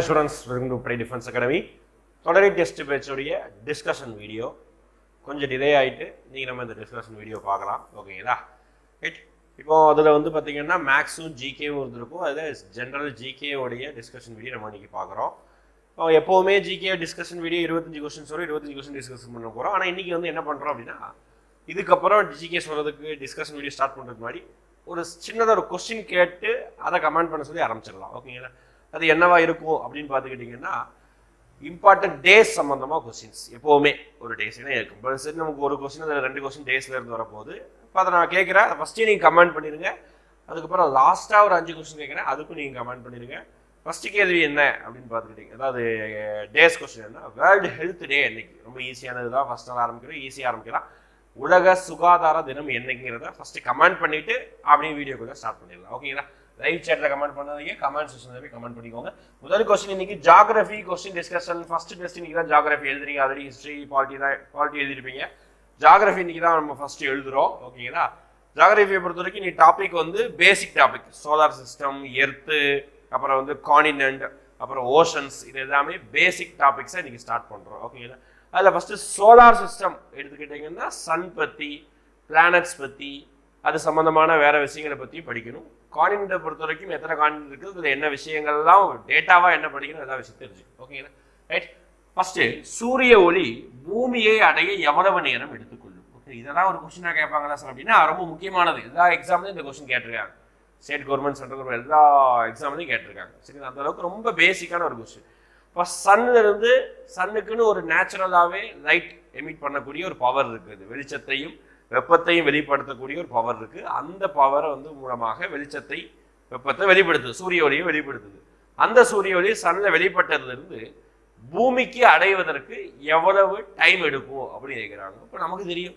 Assurance welcome to pride defence academy தொடரை test பேட்சுடைய discussion video கொஞ்சம் டிலே ஆகிட்டு நீங்கள் நம்ம இந்த டிஸ்கஷன் வீடியோ பார்க்கலாம். ஓகேங்களா ரைட் இப்போ அதில் வந்து பார்த்தீங்கன்னா மேக்ஸும் ஜிகேவும் இருந்திருக்கும். அதில் ஜென்ரல் ஜிகேவுடைய டிஸ்கஷன் வீடியோ நம்ம இன்றைக்கி பார்க்குறோம். எப்போவுமே ஜிகே டிஸ்கஷன் வீடியோ இருபத்தஞ்சு கொஸ்டின்ஸ் வரும். இருபத்தஞ்சு கொஸ்டின் டிஸ்கஷன் பண்ண போகிறோம் ஆனால் இன்றைக்கி வந்து என்ன பண்ணுறோம் அப்படின்னா இதுக்கப்புறம் ஜிகே சொல்கிறதுக்கு டிஸ்கஷன் வீடியோ ஸ்டார்ட் பண்ணுறதுக்கு முன்னாடி ஒரு சின்னதாக ஒரு கொஸ்டின் கேட்டு அதை கமெண்ட் பண்ண சொல்லி ஆரம்பிச்சிடலாம். ஓகேங்களா அது என்னவா இருக்கும் அப்படின்னு பார்த்துக்கிட்டிங்கன்னா இம்பார்ட்டன்ட் டேஸ் சம்மந்தமாக கொஸ்டின்ஸ் எப்போவுமே ஒரு டேஸ்னே இருக்கும். இப்போ சரி நமக்கு ஒரு கொஸ்டின் அதில் ரெண்டு கொஸ்டின் டேஸில் இருந்து வரப்போகுது. இப்போ அதை நான் கேட்குறேன். ஃபஸ்ட்டு நீங்கள் கமெண்ட் பண்ணிடுங்க அதுக்கப்புறம் லாஸ்ட்டாக ஒரு அஞ்சு கொஸ்டின் கேட்குறேன். அதுக்கும் நீங்கள் கமெண்ட் பண்ணிடுங்க ஃபஸ்ட்டு கேள்வி என்ன அப்படின்னு பார்த்துக்கிட்டிங்க. அதாவது டேஸ் கொஸ்டின் என்ன? வேர்ல்டு ஹெல்த் டே என்னைக்கு ரொம்ப ஈஸியானது தான் ஃபஸ்ட் நாள் ஆரம்பிக்கிறோம். ஈஸியாக ஆரம்பிக்கலாம். உலக சுகாதார தினம் என்னைக்குங்கிறத ஃபஸ்ட்டு கமெண்ட் பண்ணிவிட்டு அப்படியே வீடியோக்குள்ளே ஸ்டார்ட் பண்ணிடலாம். ஓகேங்களா லைவ் சேட்டில் கமெண்ட் பண்ணாதீங்க. கமெண்ட் செக்ஷனில் போய் கமெண்ட் பண்ணிக்கோங்க. முதல் கொஸ்டின் இன்னைக்கு geography question discussion first test இன்னைக்கு தான் ஜாகிரபி எழுதுறீங்க. ஆல்ரெடி ஹிஸ்ட்ரி பாலிட்டி தான் பாலிட்டி எழுதிருப்பீங்க ஜாகிரபி இன்னைக்கு தான் நம்ம ஃபஸ்ட்டு எழுதுகிறோம் ஓகேங்களா ஜாகிரபியை பொறுத்த வரைக்கும் நீ டாபிக் வந்து basic topic solar system earth அப்புறம் வந்து காண்டினென்ட் அப்புறம் ஓஷன்ஸ் இது எல்லாமே பேசிக் டாபிக்ஸை இன்னைக்கு ஸ்டார்ட் பண்ணுறோம் ஓகேங்களா அதில் ஃபஸ்ட்டு சோலார் சிஸ்டம் எடுத்துக்கிட்டிங்கன்னா சன் பற்றி பிளானட்ஸ் பற்றி அது சம்மந்தமான வேறு விஷயங்களை பற்றி படிக்கணும். கான்டினெண்ட்டை பொறுத்த வரைக்கும் எத்தனை காண்டினென்ட் இருக்குது இதில் என்ன விஷயங்கள்லாம் டேட்டாவாக என்ன படிக்கணும் எல்லா விஷயம் தெரிஞ்சுக்கணும். ஓகேங்களா ரைட் ஃபஸ்ட்டு சூரிய ஒளி பூமியை அடைய எவ்வளவு நேரம் எடுத்துக்கொள்ளும்? ஓகே இதெல்லாம் ஒரு கொஸ்டினாக கேட்பாங்களா சார் அப்படின்னா ரொம்ப முக்கியமானது. எல்லா எக்ஸாம்லையும் இந்த கொஸ்டின் கேட்டிருக்காங்க. ஸ்டேட் கவர்மெண்ட் சென்ட்ரல் கவர்மெண்ட் எல்லா எக்ஸாம்லையும் கேட்டிருக்காங்க. சரி அந்த அளவுக்கு ரொம்ப பேசிக்கான ஒரு கொஸ்டின் இப்போ சன்னிலிருந்து சன்னுக்குன்னு ஒரு நேச்சுரலாகவே லைட் எமிட் பண்ணக்கூடிய ஒரு பவர் இருக்குது வெளிச்சத்தையும் வெப்பத்தையும் வெளிப்படுத்தக்கூடிய ஒரு பவர் இருக்குது அந்த பவரை வந்து மூலமாக வெளிச்சத்தை வெப்பத்தை வெளிப்படுத்துது. சூரிய ஒளியை வெளிப்படுத்துது. அந்த சூரிய ஒளி சன்னில் வெளிப்பட்டதுலேருந்து பூமிக்கு அடைவதற்கு எவ்வளவு டைம் எடுக்கும் அப்படின்னு கேட்குறாங்க இப்போ நமக்கு தெரியும்.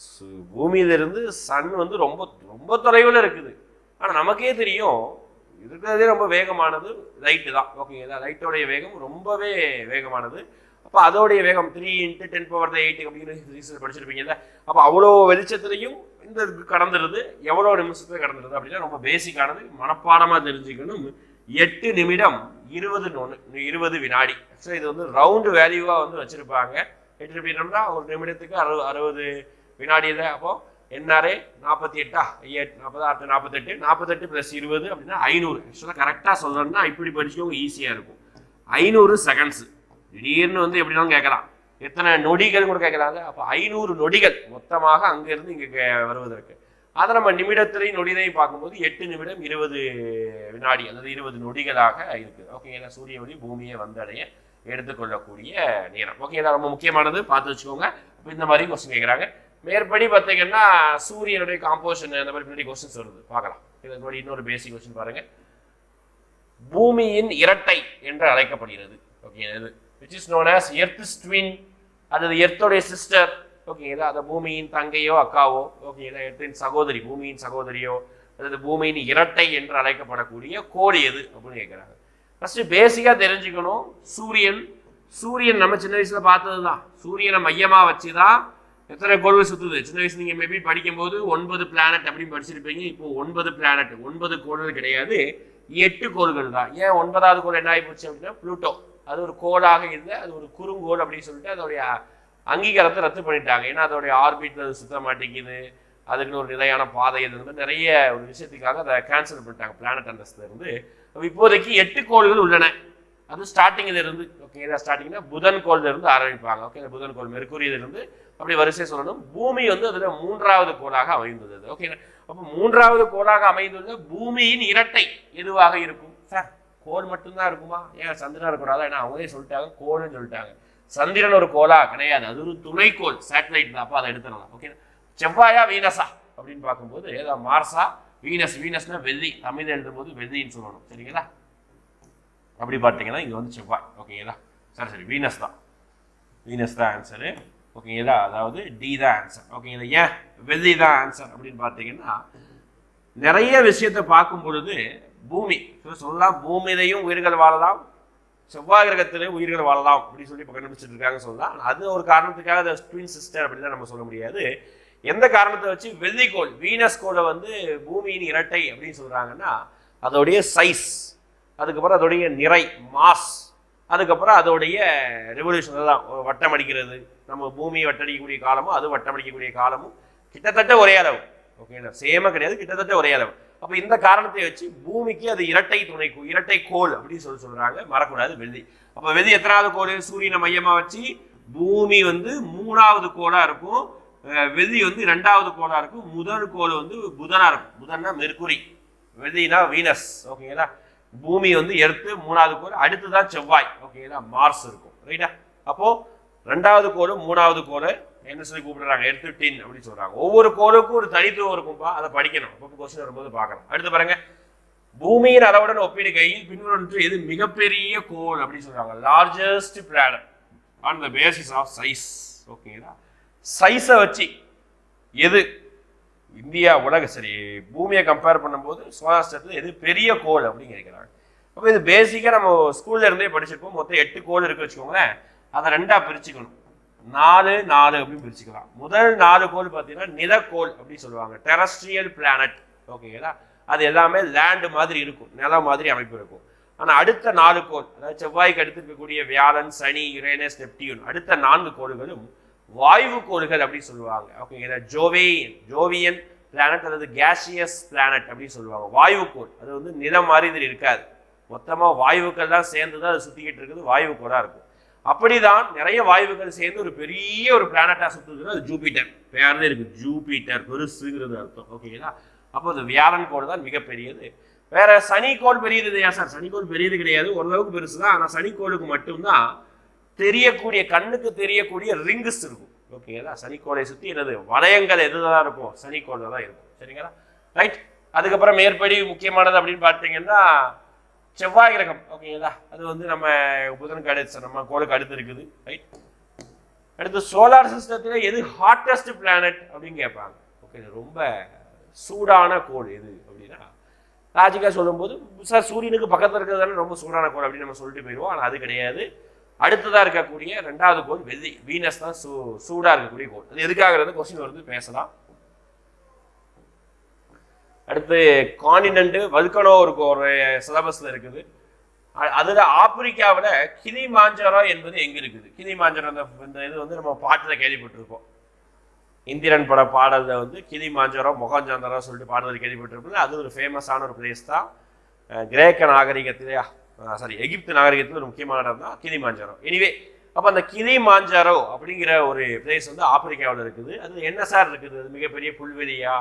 சு- பூமியிலிருந்து சன் வந்து ரொம்ப ரொம்ப தொலைவில் இருக்குது. ஆனால் நமக்கே தெரியும் இருக்கிறதே ரொம்ப வேகமானது லைட்டு தான். ஓகேங்களா லைட்டோடைய வேகம் ரொம்பவே வேகமானது. அப்போ அதோடைய வேகம் three into ten power eight அப்படின்னு ரீசன் படிச்சிருப்பீங்கல்ல அப்போ அவ்வளோ வெளிச்சத்துலையும் இந்த இது கடந்துருது. எவ்வளோ நிமிஷத்துல கடந்துருது அப்படின்னா ரொம்ப பேசிக்கானது மனப்பாடமாக தெரிஞ்சுக்கணும். எட்டு நிமிடம் இருபது ஒன்று இருபது வினாடி. ஸோ இது வந்து ரவுண்டு வேல்யூவாக வந்து வச்சுருப்பாங்க. எட்டு நிமிடம்னா ஒரு நிமிடத்துக்கு அறுபது அறுபது தான் அப்போது என்ஆர்ஏ நாற்பத்தி எட்டா? எட் நாற்பது நாற்பத்தெட்டு நாற்பத்தெட்டு ப்ளஸ் இருபது அப்படின்னா ஐநூறு. ஆக்சுவலாக கரெக்டாக சொல்லணும்னா இப்படி படிச்சவங்க ஈஸியாக இருக்கும். ஐநூறு செகண்ட்ஸு திடீர்னு வந்து எப்படினாலும் கேட்கலாம். எத்தனை நொடிகள் கூட கேட்கலாங்க அப்போ ஐநூறு நொடிகள் மொத்தமாக அங்கேருந்து இங்கே வருவதற்கு அதை நம்ம நிமிடத்திலையும் நொடிலையும் பார்க்கும்போது எட்டு நிமிடம் இருபது வினாடி அல்லது இருபது நொடிகளாக இருக்குது. ஓகேங்களா சூரிய ஒளி பூமியை வந்தடைய எடுத்துக்கொள்ளக்கூடிய நேரம். ஓகேங்களா ரொம்ப முக்கியமானது. பார்த்து வச்சுக்கோங்க. இந்த மாதிரி கொஸ்டின் கேட்குறாங்க. மேற்படி பார்த்தீங்கன்னா சூரியனுடைய காம்போசிஷன் அந்த மாதிரி பின்னாடி கொஸ்டின்ஸ் வருது. பார்க்கலாம். இதுக்கு முன்னாடி இன்னொரு பேசிக் கொஸ்டின் பாருங்க. பூமியின் இரட்டை என்று அழைக்கப்படுகிறது. ஓகே இது which is known as earth twin அது எர்த்தோடைய சிஸ்டர் ஓகேங்களா அதை பூமியின் தங்கையோ அக்காவோ ஓகேங்களா எர்த்தின் சகோதரி பூமியின் சகோதரியோ அதாவது பூமியின் இரட்டை என்று அழைக்கப்படக்கூடிய கோடி எது அப்படின்னு கேட்குறாங்க. ஃபஸ்ட்டு பேசிக்காக தெரிஞ்சுக்கணும். சூரியன் சூரியன் நம்ம சின்ன வயசில் பார்த்தது தான் சூரியனை மையமாக வச்சு தான் எத்தனை கோள்கள் சுற்றுது சின்ன வயசு நீங்கள் மேபி படிக்கும்போது ஒன்பது பிளானட் அப்படின்னு படிச்சிருப்பீங்க. இப்போ ஒன்பது பிளானட் ஒன்பது கோள்கள் கிடையாது. எட்டு கோள்கள் தான். ஏன் ஒன்பதாவது கோள் என்ன ஆகி போச்சு அப்படின்னா ப்ளூட்டோ. அது ஒரு கோளாக இருந்து அது ஒரு குறுங்கோள் அப்படின்னு சொல்லிட்டு அதோடைய அங்கீகாரத்தை ரத்து பண்ணிட்டாங்க. ஏன்னா அதோடைய ஆர்பிட்ல அது சுத்த மாட்டேங்குது. அதுக்குன்னு ஒரு நிலையான பாதை இருந்து நிறைய ஒரு விஷயத்துக்காக அதை கேன்சல் பண்ணிட்டாங்க பிளானட் அந்தஸ்துல இருந்து. இப்போதைக்கு எட்டு கோள்கள் உள்ளன. அது ஸ்டார்டிங்ல இருந்து ஓகே ஸ்டார்டிங்னா புதன் கோள்ல இருந்து ஆரம்பிப்பாங்க. ஓகே புதன் கோள் மெர்குரியிலிருந்து அப்படி வரிசை சொல்லணும். பூமி வந்து அதில் மூன்றாவது கோளாக அமைந்துள்ளது ஓகே அப்போ மூன்றாவது கோளாக அமைந்துள்ள பூமியின் இரட்டை எதுவாக இருக்கும்? சார் கோல் மட்டும்தான் இருக்குமா? ஏன் சந்திரன் இருக்கக்கூடாதா? ஏன்னா அவங்களே சொல்லிட்டாங்க கோல்னு சொல்லிட்டாங்க. சந்திரன் ஒரு கோலா கிடையாது. அது ஒரு துணைக்கோள் சேட்டலைட் தான் அப்போ அதை எடுத்துடலாம். ஓகே செவ்வாயா வீனஸா? அப்படின்னு பார்க்கும்போது ஏதோ மார்ஸா வீனஸ் வீனஸ்னா வெள்ளி. தமிழ் எழுதும்போது வெள்ளின்னு சொல்லணும். சரிங்களா? அப்படி பார்த்தீங்கன்னா இங்கே வந்து செவ்வாய். ஓகேங்களா சரி சரி. வீனஸ் தான். வீனஸ் தான் ஆன்சரு ஓகேங்களா அதாவது டி தான் ஆன்சர் ஓகேங்களா ஏன் வெள்ளி தான் ஆன்சர் அப்படின்னு பார்த்தீங்கன்னா நிறைய விஷயத்தை பார்க்கும் பொழுது பூமி சொல்லலாம். பூமியிலையும் உயிர்கள் வாழலாம். செவ்வாய் கிரகத்திலையும் உயிர்கள் வாழலாம் அப்படின்னு சொல்லி இப்போ கண்டுபிடிச்சிட்டு இருக்காங்க சொல்லலாம். அது ஒரு காரணத்துக்காக அதை ட்வின் சிஸ்டர் அப்படின்னு தான் நம்ம சொல்ல முடியாது. எந்த காரணத்தை வச்சு? வெள்ளிக்கோள் வீனஸ் கோளை வந்து பூமியின் இரட்டை அப்படின்னு சொல்கிறாங்கன்னா அதோடைய சைஸ் அதுக்கப்புறம் அதோடைய நிறை மாஸ் அதுக்கப்புறம் அதோடைய ரெவல்யூஷன் தான் வட்டம் அடிக்கிறது நம்ம பூமியை வட்டடிக்கக்கூடிய காலமும் அது வட்டம் அடிக்கக்கூடிய காலமும் கிட்டத்தட்ட ஒரே அளவு. ஓகேங்களா சேமாக கிடையாது கிட்டத்தட்ட ஒரே அளவு. அப்போ இந்த காரணத்தை வச்சு பூமிக்கு அது இரட்டை துணை இரட்டை கோள் அப்படின்னு சொல்லி சொல்கிறாங்க மறக்கூடாது வெள்ளி. அப்போ வெள்ளி எத்தனாவது கோல் சூரியனை மையமாக வச்சு பூமி வந்து மூணாவது கோளாக இருக்கும். வெள்ளி வந்து ரெண்டாவது கோலாக இருக்கும். முதல் கோல் வந்து புதனாக இருக்கும். புதன்னா மெர்குரி. வெள்ளினா வீனஸ். ஓகேங்களா பூமி வந்து எர்த்து மூணாவது கோள். அடுத்துதான் செவ்வாய். ஓகேங்களா மார்ஸ் இருக்கும். ரைட்டா அப்போது ரெண்டாவது கோளும் மூணாவது கோலை என்ன சொல்லி கூப்பிடுறாங்க? எடுத்து டின் அப்படின்னு சொல்றாங்க. ஒவ்வொரு கோளுக்கும் ஒரு தனித்துவம் இருக்கும்பா. அதை படிக்கணும். அப்போ கொஸ்டின் வரும்போது பார்க்கலாம் அடுத்து பாருங்க. பூமியின் அளவுடன் ஒப்பிடுகையில் பின்வரும் எது மிகப்பெரிய கோள் அப்படின்னு சொல்றாங்க. Largest planet on the basis of size ஓகேங்களா சைஸை வச்சு எது? இந்தியா உலக சரி பூமியை கம்பேர் பண்ணும்போது சோலார் சிஸ்டத்தில் எது பெரிய கோள் அப்படின்னு கேட்குறாங்க. அப்போ இது பேசிக்காக நம்ம ஸ்கூல்ல இருந்தே படிச்சிருப்போம். மொத்தம் எட்டு கோல் இருக்கு வச்சுக்கோங்களேன். அதை ரெண்டா பிரிச்சுக்கணும். நாலு நாலு அப்படின்னு பிரிச்சுக்கலாம். முதல் நாலு கோள் பார்த்தீங்கன்னா நிலக்கோள் அப்படின்னு சொல்லுவாங்க. டெரஸ்ட்ரியல் பிளானட் ஓகேங்களா அது எல்லாமே லேண்டு மாதிரி இருக்கும். நிலம் மாதிரி அமைப்பு இருக்கும். ஆனால் அடுத்த நாலு கோள் அதாவது செவ்வாய்க்கு அடுத்து இருக்கக்கூடிய வியாழன் சனி யுரேனஸ் நெப்டியூன் அடுத்த நான்கு கோள்களும் வாயு கோள்கள் அப்படின்னு சொல்லுவாங்க. ஓகேங்களா ஜோவேயன் ஜோவியன் பிளானட் அல்லது கேஷியஸ் பிளானட் அப்படின்னு சொல்லுவாங்க. வாயு அது வந்து நிலம் மாதிரி இது இருக்காது. மொத்தமாக வாயுக்கள் தான் சேர்ந்து தான் அது சுற்றிக்கிட்டு இருக்குது. வாயு இருக்கும். அப்படிதான் நிறைய வாயுக்கள் சேர்ந்து ஒரு பெரிய ஒரு பிளானட்டா சுத்துதுன்னா அது ஜூபிட்டர் பேர்ல இருக்கு. ஜூபிட்டர் பெருசுங்கிறது அர்த்தம். ஓகேங்களா அப்போ அந்த வியாழன் கோள் தான் மிகப்பெரியது. வேற சனிக்கோள் பெரியது இல்லையா சார்? சனிக்கோள் பெரியது கிடையாது. ஓரளவுக்கு பெருசு தான் ஆனால் சனிக்கோளுக்கு மட்டும்தான் தெரியக்கூடிய கண்ணுக்கு தெரியக்கூடிய ரிங்குஸ் இருக்கும். ஓகேங்களா சனிக்கோளை சுற்றி என்னது? வளையங்கள் எதுதான் இருக்கும்? சனிக்கோளில் தான் இருக்கும். சரிங்களா? ரைட் அதுக்கப்புறம் மேற்படி முக்கியமானது அப்படின்னு பார்த்தீங்கன்னா செவ்வாய் கிரகம். ஓகேங்களா அது வந்து நம்ம புதனுக்கு அடுத்து நம்ம கோளுக்கு அடுத்து இருக்குது ரைட் அடுத்து சோலார் சிஸ்டத்தில் எது ஹாட்டஸ்ட் பிளானட் அப்படின்னு கேட்பாங்க. ஓகே ரொம்ப சூடான கோள் எது அப்படின்னா லாஜிக்காக சொல்லும்போது சார் சூரியனுக்கு பக்கத்தில் இருக்கிறது தானே ரொம்ப சூடான கோள் அப்படின்னு நம்ம சொல்லிட்டு போயிடுவோம். ஆனால் அது கிடையாது. அடுத்ததாக இருக்கக்கூடிய ரெண்டாவது கோள் வெள்ளி. வீனஸ் தான் சூ சூடாக இருக்கக்கூடிய கோள். அது எதுக்காக கொஸ்டின் வருது பேசலாம். அடுத்து காண்டினென்ட் வல்கனோ இருக்கு ஒரு சிலபஸ்ல இருக்குது. அ- அதுல ஆப்பிரிக்காவில் கிளி மாஞ்சரோ என்பது எங்க இருக்குது? கிளி மாஞ்சரோ அந்த இந்த இது வந்து நம்ம பாட்டுல கேள்விப்பட்டிருக்கோம் இந்திரன் பட பாடல்ல வந்து கிளி மாஞ்சரோ மொகஞ்சாந்தரோ சொல்லிட்டு பாடல் கேள்விப்பட்டிருப்போம். அது ஒரு ஃபேமஸான ஒரு பிளேஸ் தான். கிரேக்க நாகரிகத்திலே சாரி எகிப்து நாகரிகத்தில் ஒரு முக்கியமான இடம் தான் கிளி மாஞ்சரோ எனிவே அப்போ அந்த கிளி மாஞ்சாரோ அப்படிங்கிற ஒரு பிளேஸ் வந்து ஆப்பிரிக்காவில் இருக்குது. அது என்ன சார் இருக்குது? அது மிகப்பெரிய புல்வெளியா?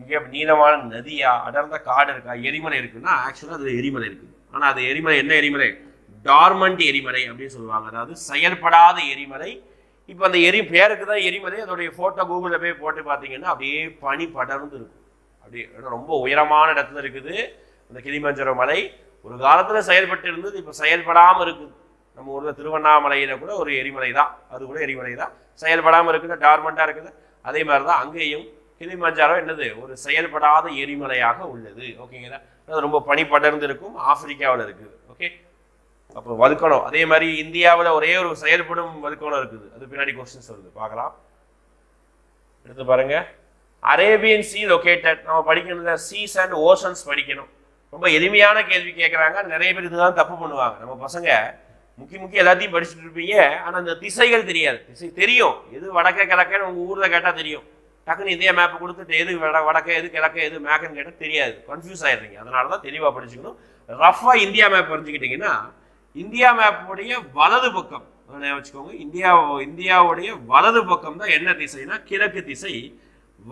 மிக நீளமான நதியா அடர்ந்த காடு இருக்கா எரிமலை இருக்குன்னா ஆக்சுவலாக அது எரிமலை இருக்குது. ஆனால் அது எரிமலை என்ன எரிமலை? டார்மண்ட் எரிமலை அப்படின்னு சொல்லுவாங்க. அதாவது செயல்படாத எரிமலை. இப்போ அந்த எரி பேருக்கு தான் எரிமலை. அதோடைய ஃபோட்டோ கூகுளில் போய் போட்டு பார்த்தீங்கன்னா அப்படியே பனி படர்ந்து இருக்கும். அப்படியே இடம் ரொம்ப உயரமான இடத்துல இருக்குது அந்த கிளிமஞ்சர மலை. ஒரு காலத்தில் செயல்பட்டு இருந்தது இப்போ செயல்படாமல் இருக்குது நம்ம ஊரில் திருவண்ணாமலையில் கூட ஒரு எரிமலை தான் அது கூட எரிமலை தான் செயல்படாமல் இருக்குது டார்மண்ட்டாக இருக்குது. அதே மாதிரி தான் அங்கேயும் கிளிமஞ்சாரோ என்னது? ஒரு செயல்படாத எரிமலையாக உள்ளது. ஓகேங்களா அது ரொம்ப பனி படர்ந்து இருக்கும் ஆப்பிரிக்காவில் இருக்குது. ஓகே அப்போ வல்கணம் அதே மாதிரி இந்தியாவில் ஒரே ஒரு செயல்படும் வல்கணம் இருக்குது. அது பின்னாடி கொஸ்டின்ஸ் வருது. பார்க்கலாம். எடுத்து பாருங்க. அரேபியன் சி லொக்கேட்டட் நம்ம படிக்கணும் சீஸ் அண்ட் ஓஷன்ஸ் படிக்கணும். ரொம்ப எளிமையான கேள்வி கேட்குறாங்க நிறைய பேர் இதுதான் தப்பு பண்ணுவாங்க. நம்ம பசங்க முக்கிய முக்கிய எல்லாத்தையும் படிச்சுட்டு இருப்பீங்க. ஆனால் அந்த திசைகள் தெரியாது. திசை தெரியும். எது வடக்க கிழக்கன்னு உங்கள் ஊரில் கேட்டால் தெரியும். டக்குன்னு இந்தியா மேப்பை கொடுத்துட்டு எது வட வடக்க எது கிழக்க எது மேக்கன்னு கேட்டால் தெரியாது. கன்ஃபியூஸ் ஆயிடுறீங்க. அதனால தான் தெளிவாக படிச்சுக்கணும் ரஃபாக இந்தியா மேப் புரிஞ்சுக்கிட்டிங்கன்னா இந்தியா மேப்புடைய வலது பக்கம் வச்சுக்கோங்க. இந்தியா இந்தியாவுடைய வலது பக்கம் தான் என்ன திசைனா கிழக்கு திசை.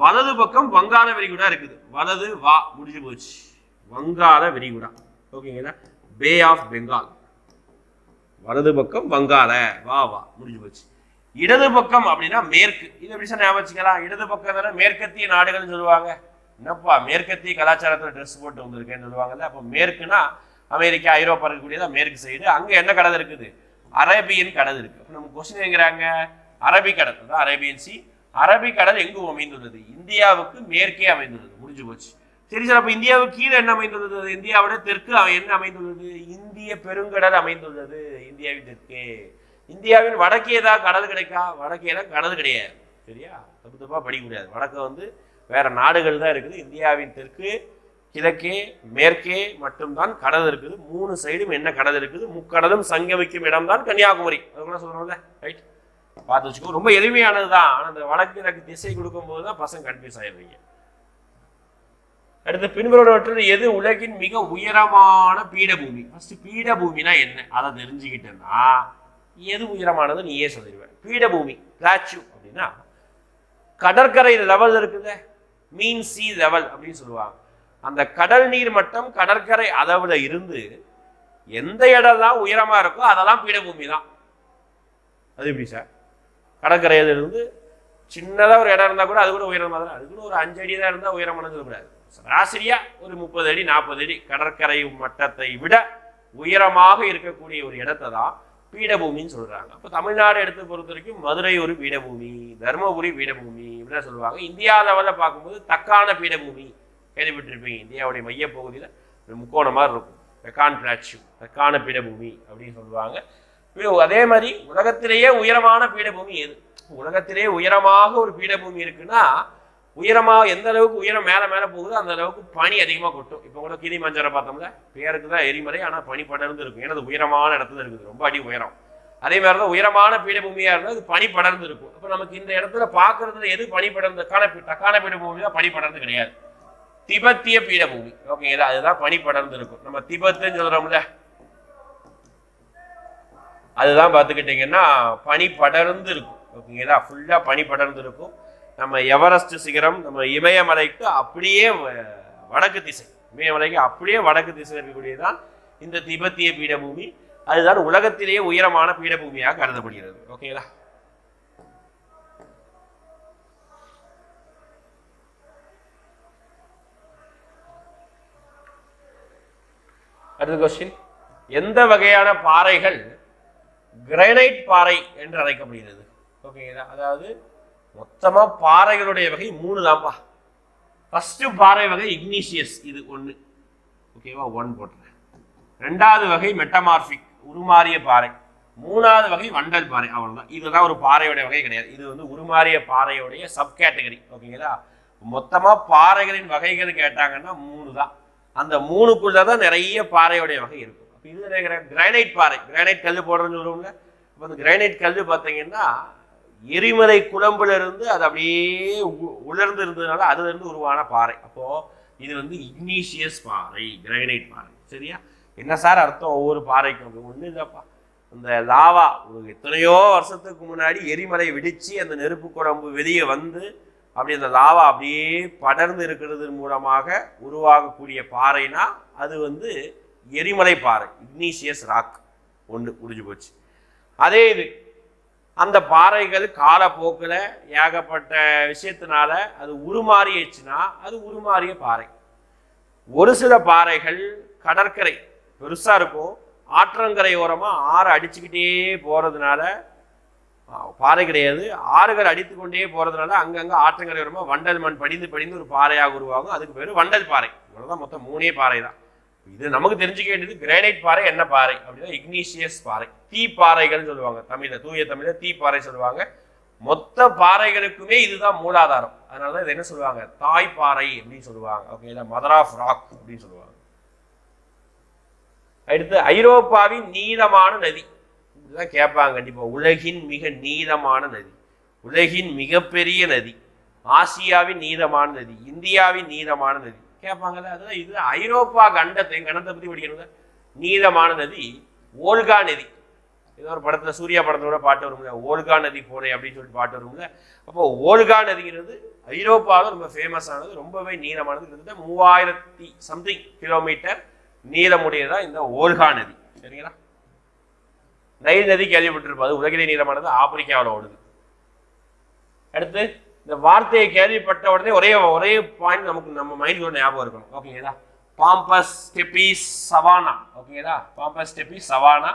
வலது பக்கம் வங்காள விரிகுடா இருக்குது. வலது வா முடிஞ்சு போச்சு. வங்காள விரிகுடா. ஓகேங்களா? பே ஆஃப் பெங்கால் வலது பக்கம் வங்காள. வா வா முடிஞ்சு போச்சு. இடது பக்கம் அப்படின்னா மேற்கு. இது எப்படி சார் ஞாபகம் வச்சுக்கலாம்? இடது பக்கம் தானே மேற்கத்திய நாடுகள்னு சொல்லுவாங்க. என்னப்பா மேற்கத்திய கலாச்சாரத்தில் ட்ரெஸ் போட்டு வந்திருக்கேன்னு சொல்லுவாங்கல்ல. அப்போ மேற்குனா அமெரிக்கா ஐரோப்பா இருக்கக்கூடியதான் மேற்கு சைடு அங்கே என்ன கடல் இருக்குது? அரேபியன் கடல் இருக்கு. அப்ப நம்ம கொஸ்டின் எங்கிறாங்க அரபிக்கடல் தான் அரேபியன் சி. அரபிக்கடல் எங்கு அமைந்துள்ளது? இந்தியாவுக்கு மேற்கே அமைந்துள்ளது. முடிஞ்சு போச்சு. சரி சார் அப்ப இந்தியாவுக்கு கீழே என்ன அமைந்துள்ளது? இந்தியாவோட தெற்கு என்ன அமைந்துள்ளது? இந்திய பெருங்கடல் அமைந்துள்ளது. இந்தியாவின் தெற்கே. இந்தியாவின் வடக்கே தான் கடல் கிடைக்கா? வடக்கே தான் கடல் கிடையாது. சரியா? தப்பு தப்பாக படிக்க முடியாது. வடக்கு வந்து வேற நாடுகள் தான் இருக்குது. இந்தியாவின் தெற்கு கிழக்கே மேற்கே மட்டும்தான் கடல் இருக்குது. மூணு சைடும் என்ன கடல் இருக்குது? முக்கடலும் சங்கமிக்கும் இடம்தான் கன்னியாகுமரி. அது கூட ரைட் பார்த்து வச்சுக்கோ. ரொம்ப எளிமையானது தான். ஆனால் அந்த வடக்கு கிழக்கு திசை கொடுக்கும்போது தான் பசங்க கன்ஃபியூஸ் ஆயிடுவீங்க. அடுத்து பின்வருவற்றில் எது உலகின் மிக உயரமான பீடபூமி? ஃபர்ஸ்ட் பீடபூமினா என்ன? அதை தெரிஞ்சுக்கிட்டேன்னா எது உயரமானது? நீயே சொல்லிடுவேன். பீடபூமி பிளாச்சு அப்படின்னா கடற்கரை லெவல் இருக்குல்ல மீன் சி லெவல் அப்படின்னு சொல்லுவாங்க. அந்த கடல் நீர் மட்டம் கடற்கரை அளவில் இருந்து எந்த இடம் தான் உயரமாக இருக்கோ அதெல்லாம் பீடபூமி தான். அது எப்படி சார்? கடற்கரையில் இருந்து சின்னதாக ஒரு இடம் இருந்தால் கூட அது கூட உயரமாக தான். அது கூட ஒரு அஞ்சு அடி தான் இருந்தால் உயரமானது சொல்லக்கூடாது. சராசரியாக ஒரு முப்பது அடி நாற்பது அடி கடற்கரை மட்டத்தை விட உயரமாக இருக்கக்கூடிய ஒரு இடத்தை தான் பீடபூமின்னு சொல்கிறாங்க அப்போ தமிழ்நாடு எடுத்து பொறுத்த வரைக்கும் மதுரை ஒரு பீடபூமி தருமபுரி பீடபூமி இப்படிலாம் சொல்லுவாங்க. இந்தியா லெவலில் பார்க்கும்போது தக்கான பீடபூமி கேள்விப்பட்டிருப்பீங்க. இந்தியாவுடைய மையப்பகுதியில் ஒரு முக்கோணம் மாதிரி இருக்கும். ரெக்கான் பிளாட்சியூ தக்கான பீடபூமி அப்படின்னு சொல்லுவாங்க. அதே மாதிரி உலகத்திலேயே உயரமான பீடபூமி எது? உலகத்திலேயே உயரமாக ஒரு பீடபூமி இருக்குன்னா உயரமாக எந்த அளவுக்கு உயரம் மேலே மேலே போகுதோ அந்த அளவுக்கு பனி அதிகமாக கொட்டும். இப்போ கூட கிளி மஞ்சரை பார்த்தோம்ல பேருக்கு தான் எரிமலை ஆனால் பனி படர்ந்து இருக்கும். ஏன்னா அது உயரமான இடத்துல இருக்குது. ரொம்ப அடி உயரம். அதே மாதிரி தான் உயரமான பீடபூமியாக இருந்தால் அது பனி படர்ந்து இருக்கும். அப்போ நமக்கு இந்த இடத்துல பார்க்கறதுல எது பனி படர்ந்து தக்கான தக்கான பீடபூமி தான் பனி படர்ந்து கிடையாது. திபெத்திய பீடபூமி. ஓகேங்களா அதுதான் பனி படர்ந்து இருக்கும். நம்ம திபெத்துன்னு சொல்கிறோம்ல அதுதான் பார்த்துக்கிட்டிங்கன்னா பனி படர்ந்து இருக்கும். ஓகேங்களா ஃபுல்லாக பனி படர்ந்து இருக்கும். நம்ம எவரெஸ்ட் சிகரம் நம்ம இமயமலைக்கு அப்படியே வ- வடக்கு திசை. இமயமலைக்கு அப்படியே வடக்கு திசை இருக்கக்கூடியதுதான் இந்த திபெத்திய பீடபூமி. அதுதான் உலகத்திலேயே உயரமான பீடபூமியாக கருதப்படுகிறது. ஓகேங்களா அடுத்த கொஸ்டின் எந்த வகையான பாறைகள் கிரைனைட் பாறை என்று அழைக்கப்படுகிறது? ஓகேங்களா அதாவது மொத்தமா பாறைகளுடைய வகை மூணு தான்ப்பா. ஃபர்ஸ்ட் பாறை வகை இக்னீஷியஸ் இது ஒன்று ஓகேவா ஒன் போட்டுறேன். ரெண்டாவது வகை மெட்டமார்பிக் உருமாறிய பாறை. மூணாவது வகை வண்டல் பாறை. அவ்வளோதான் இதுதான் ஒரு பாறையுடைய வகை கிடையாது. இது வந்து உருமாறிய பாறையோடைய சப் கேட்டகரி ஓகேங்களா மொத்தமாக பாறைகளின் வகைகள் கேட்டாங்கன்னா மூணு தான். அந்த மூணுக்குள்ள தான் நிறைய பாறையோடைய வகை இருக்கும். அப்போ இது கிரானைட் பாறை. கிரானைட் கல் போடுறதுன்னு சொல்லுவோம்ல இப்போ அந்த கிரானைட் கல் பார்த்தீங்கன்னா எரிமலை குழம்புல இருந்து அது அப்படியே உ- உலர்ந்து இருந்ததுனால அதுல இருந்து உருவான பாறை. அப்போ இது வந்து இக்னீஷியஸ் பாறை கிரகனைட் பாறை. சரியா? என்ன சார் அர்த்தம்? ஒவ்வொரு பாறைக்கும் ஒன்றும் இல்லைப்பா. இந்த லாவா ஒரு எத்தனையோ வருஷத்துக்கு முன்னாடி எரிமலை வெடிச்சு அந்த நெருப்பு குழம்பு வெளியே வந்து அப்படி அந்த லாவா அப்படியே படர்ந்து இருக்கிறது மூலமாக உருவாகக்கூடிய பாறைனா அது வந்து எரிமலை பாறை இக்னீஷியஸ் ராக். ஒன்று முடிஞ்சு போச்சு. அதே இது அந்த பாறைகள் காலப்போக்கில் ஏகப்பட்ட விஷயத்தினால அது உருமாறிடுச்சுன்னா அது உருமாறிய பாறை. ஒரு சில பாறைகள் கடற்கரை பெருசாக இருக்கும். ஆற்றங்கரை ஓரமாக ஆறு அடிச்சுக்கிட்டே போகிறதுனால பாறை கிடையாது. ஆறுகள் அடித்து கொண்டே போகிறதுனால அங்கங்கே ஆற்றங்கரை ஓரமாக வண்டல் மண் படிந்து படிந்து ஒரு பாறையாக உருவாகும். அதுக்கு பேர் வண்டல் பாறை. இவ்வளோதான் மொத்தம் மூணே பாறை தான். இது நமக்கு தெரிஞ்சுக்க வேண்டியது கிரானைட் பாறை என்ன பாறை? அப்படின்னா இக்னீஷியஸ் பாறை. தீ பாறைகள்னு சொல்லுவாங்க தமிழ்ல தூய தமிழ்ல தீ பாறை சொல்லுவாங்க. மொத்த பாறைகளுக்குமே இதுதான் மூலாதாரம். அதனால தான் இது என்ன சொல்லுவாங்க? தாய் பாறை அப்படின்னு சொல்லுவாங்க. ஓகே மதர் ஆஃப் ராக் அப்படின்னு சொல்லுவாங்க. அடுத்து ஐரோப்பாவின் நீளமான நதி. இதுதான் கேட்பாங்க கண்டிப்பா. உலகின் மிக நீளமான நதி. உலகின் மிகப்பெரிய நதி. ஆசியாவின் நீளமான நதி. இந்தியாவின் நீளமான நதி. கேட்பாங்கல்ல அதுதான் இது ஐரோப்பா கண்டத்தை கணத்தை பற்றி படிக்கணும் நீளமான நதி ஓல்கா நதி. ஏதோ ஒரு படத்தில் சூர்யா படத்தோட பாட்டு வரும்ல ஓல்கா நதி போனே அப்படின்னு சொல்லிட்டு பாட்டு வரும்ல. அப்போ ஓல்கா நதிங்கிறது ஐரோப்பாவில் ரொம்ப ஃபேமஸ் ஆனது ரொம்பவே நீளமானது கிட்டத்தட்ட மூவாயிரத்தி சம்திங் கிலோமீட்டர் நீளமுடையதா இந்த ஓல்கா நதி. சரிங்களா? நைல் நதி கேள்விப்பட்டிருப்பாது உலகிலே நீளமானது ஆப்பிரிக்காவில் ஓடுது. அடுத்து இந்த வார்த்தையை கேள்விப்பட்ட உடனே ஒரே ஒரே பாயிண்ட் நமக்கு நம்ம மைண்டுக்குள்ள ஞாபகம் இருக்கணும். ஓகேங்களா பாம்பஸ் ஸ்டெபிஸ் சவானா ஓகேங்களா பாம்பஸ் ஸ்டெபிஸ் சவானா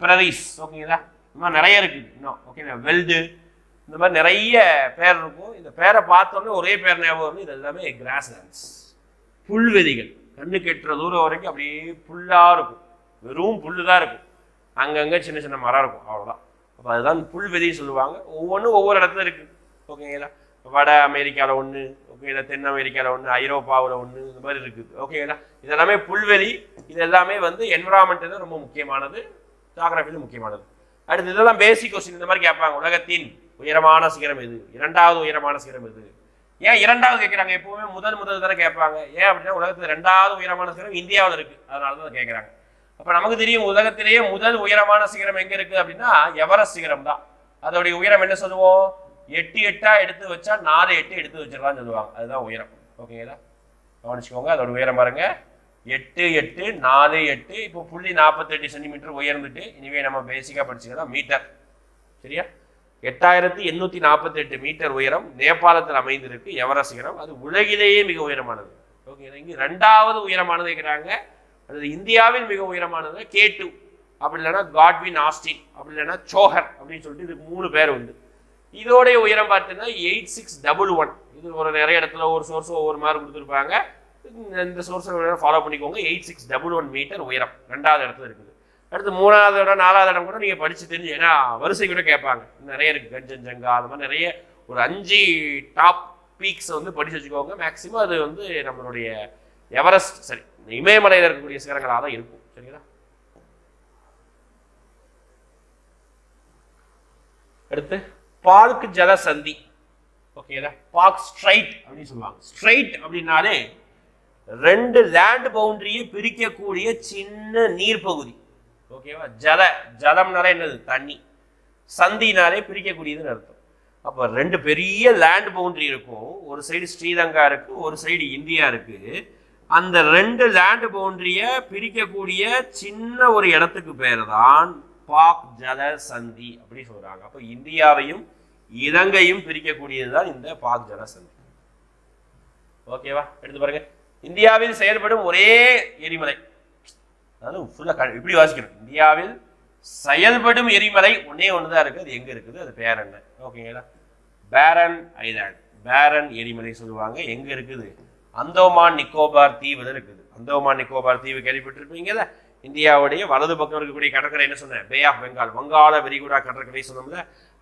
பிரரிஸ் ஓகேங்களா இந்த மாதிரி நிறைய இருக்குது இன்னும் ஓகேங்களா வெல்டு இந்த மாதிரி நிறைய பேர் இருக்கும். இந்த பேரை பார்த்தோன்னே ஒரே பேர் ஞாபகம் வரும் இது எல்லாமே கிராஸ் லேண்ட்ஸ் புல்வெதிகள் கண்ணு கெட்டுற தூரம் வரைக்கும் அப்படியே புல்லாக இருக்கும். வெறும் புல்லு தான் இருக்கும். அங்கங்கே சின்ன சின்ன மரம் இருக்கும். அவ்வளோதான் அப்போ அதுதான் புல்வெதின்னு சொல்லுவாங்க. ஒவ்வொன்றும் ஒவ்வொரு இடத்துல இருக்குது ஓகேங்களா வட அமெரிக்காவில் ஒன்று ஓகேங்களா தென் அமெரிக்காவில் ஒன்று ஐரோப்பாவில் ஒன்று இந்த மாதிரி இருக்குது. ஓகேங்களா இதெல்லாமே புல்வெளி இது எல்லாமே வந்து என்விரான்மெண்ட் தான் ரொம்ப முக்கியமானது ஜாகிரபியில் முக்கியமானது. அடுத்து இதெல்லாம் பேசிக் கொஸ்டின் இந்த மாதிரி கேட்பாங்க. உலகத்தின் உயரமான சிகரம் எது? இரண்டாவது உயரமான சிகரம் எது? ஏன் இரண்டாவது கேட்குறாங்க? எப்பவுமே முதல் முதல் தானே கேட்பாங்க. ஏன் அப்படின்னா உலகத்தில் ரெண்டாவது உயரமான சிகரம் இந்தியாவில் இருக்கு. அதனால தான் கேட்குறாங்க. அப்போ நமக்கு தெரியும் உலகத்திலேயே முதல் உயரமான சிகரம் எங்கே இருக்குது அப்படின்னா எவரெஸ்ட் சிகரம் தான். அதோடைய உயரம் என்ன சொல்லுவோம்? எட்டு எட்டாக எடுத்து வச்சா நாலு எட்டு எடுத்து வச்சிடலாம்னு சொல்லுவாங்க. அதுதான் உயரம். ஓகேங்களா கவனிச்சுக்கோங்க அதோட உயரம் பாருங்க. எட்டு எட்டு நாலு எட்டு. இப்போ புள்ளி நாற்பத்தெட்டு சென்டிமீட்டர் உயர்ந்துட்டு இனிமே நம்ம பேசிக்காக படிச்சுக்கலாம். மீட்டர் சரியா? எட்டாயிரத்தி எண்ணூற்றி நாற்பத்தெட்டு மீட்டர் உயரம் நேபாளத்தில் அமைந்திருக்கு எவரெஸ்ட் சிகரம் அது உலகிலேயே மிக உயரமானது. ஓகே இங்கே ரெண்டாவது உயரமானது இருக்கிறாங்க அது இந்தியாவில் மிக உயரமானது கே டூ. அப்படி இல்லைன்னா காட்வின் ஆஸ்டின் அப்படி இல்லைன்னா சோஹர் அப்படின்னு சொல்லிட்டு இதுக்கு மூணு பேர் உண்டு. இதோடைய உயரம் பார்த்தீங்கன்னா எயிட் சிக்ஸ் டபுள் ஒன் இது ஒரு நிறைய இடத்துல ஒரு சோர்ஸ் ஒவ்வொரு மாதிரி கொடுத்துருப்பாங்க. இந்த சோர்ஸை ஃபாலோ பண்ணிக்கோங்க. Eight six double one metre உயரம். ரெண்டாவது இடத்துல இருக்குது. அடுத்து மூணாவது இடம் நாலாவது இடம் கூட நீங்கள் படித்து தெரிஞ்சு ஏன்னா வரிசை கூட கேட்பாங்க. நிறைய இருக்குது கஞ்சஞ்சங்கா அது மாதிரி நிறைய ஒரு அஞ்சு டாப் பீக்ஸ் வந்து படித்து வச்சுக்கோங்க. மேக்ஸிமம் அது வந்து நம்மளுடைய எவரெஸ்ட் சரி இந்த இமயமலையில் இருக்கக்கூடிய சிகரங்களாக தான் இருக்கும். சரிங்களா? அடுத்து பால்க் ஜல சந்தி ஓகேதா பாக் ஸ்ட்ரைட் அப்படின்னு சொல்லுவாங்க. ஸ்ட்ரைட் அப்படின்னாலே ரெண்டு லேண்ட் பவுண்டரியை பிரிக்கக்கூடிய சின்ன நீர் பகுதி ஓகேவா ஜல ஜலம்னாலே என்னது? தண்ணி. சந்தினாலே பிரிக்கக்கூடியதுன்னு அர்த்தம். அப்போ ரெண்டு பெரிய லேண்ட் பவுண்டரி இருக்கும். ஒரு சைடு ஸ்ரீலங்கா இருக்கு ஒரு சைடு இந்தியா இருக்கு. அந்த ரெண்டு லேண்ட் பவுண்டரியை பிரிக்கக்கூடிய சின்ன ஒரு இடத்துக்கு பேர் தான் பாக் ஜல சந்தி அப்படி சொல்றாங்க. அப்போ இந்தியாவையும் இலங்கையும் பிரிக்கக்கூடியது தான் இந்த பாக் ஜனசந்தி ஓகேவா எடுத்து பாருங்க. இந்தியாவில் செயல்படும் ஒரே எரிமலை. அதாவது ஃபுல்லாக இப்படி வாசிக்கணும். இந்தியாவில் செயல்படும் எரிமலை ஒன்னே ஒன்று தான் இருக்குது அது எங்கே இருக்குது? அது பேர் என்ன ஓகேங்களா பேரன் ஐலாண்ட். பேரன் எரிமலை சொல்லுவாங்க. எங்கே இருக்குது? அந்தோமான் நிக்கோபார் தீவில் இருக்குது. அந்தோமான் நிக்கோபார் தீவு கேள்விப்பட்டிருப்பீங்கல்ல? இந்தியாவுடைய வலது பக்கம் இருக்கக்கூடிய கடற்கரை என்ன சொன்னேன்? Bay of Bengal. வங்காள விரிகுடா கடற்கரை சொன்னோம்ல.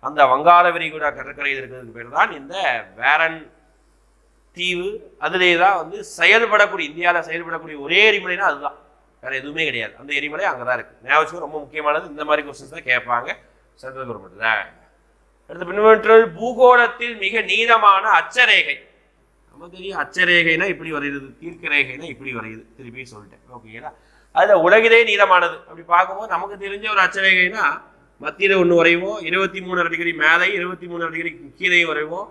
அந்த வங்காள விரிகுடா கடற்கரையில் இருக்கிறதுக்கு பேர் தான் இந்த வேரன் தீவு. அதிலே தான் வந்து செயல்படக்கூடிய இந்தியாவில் செயல்படக்கூடிய ஒரே எரிமலைனா அதுதான். வேறு எதுவுமே கிடையாது. அந்த எரிமலை அங்கே தான் இருக்குது ஞாபகம் ரொம்ப முக்கியமானது. இந்த மாதிரி கொஸ்டின்ஸ் தான் கேட்பாங்க. சென்ட்ரல் கவர்மெண்ட்ல அடுத்து பின்வற்றல் பூகோளத்தில் மிக நீளமான அச்சரேகை. நம்ம தெரியும் அச்சரேகைனா இப்படி வரையுது தீர்க்க ரேகைனா இப்படி வரையுது திருப்பி சொல்லிட்டேன். ஓகேங்களா? அதில் உலகிலே நீளமானது. அப்படி பார்க்கும்போது நமக்கு தெரிஞ்ச ஒரு அச்சரேகைனா மத்தியில் ஒன்று வரைவோம். இருபத்தி மூணு டிகிரி மேலே இருபத்தி மூணு டிகிரி கீழே வரைவோம்.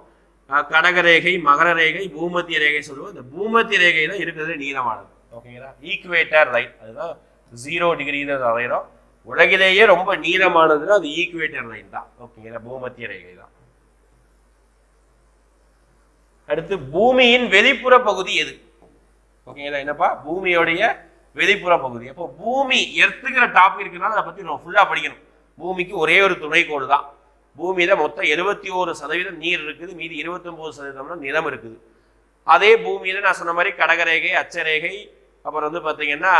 கடக ரேகை மகர ரேகை பூமத்திய ரேகை சொல்லுவோம். இந்த பூமத்திய ரேகை தான் இருக்கிறது நீளமானது ஓகேங்களா ஈக்குவேட்டர் லைன் அதுதான் ஜீரோ டிகிரின்னு வரைகிறோம் உலகிலேயே ரொம்ப நீளமானதுன்னா அது ஈக்குவேட்டர் லைன் தான். ஓகேங்களா பூமத்திய ரேகை தான். அடுத்து பூமியின் வெளிப்புற பகுதி எது? ஓகேங்களா என்னப்பா? பூமியோடைய வெளிப்புற பகுதி. அப்போ பூமி எர்த்துங்கிற டாபிக் இருக்குனால அதை பற்றி நம்ம ஃபுல்லாக படிக்கணும். பூமிக்கு ஒரே ஒரு துணைக்கோள் தான். பூமியில் மொத்தம் எழுபத்தி ஒரு சதவீதம் நீர் இருக்குது மீதி இருபத்தொம்போது சதவீதம்னா நிலம் இருக்குது. அதே பூமியில் நான் சொன்ன மாதிரி கடகரேகை அச்சரேகை அப்புறம் வந்து பார்த்தீங்கன்னா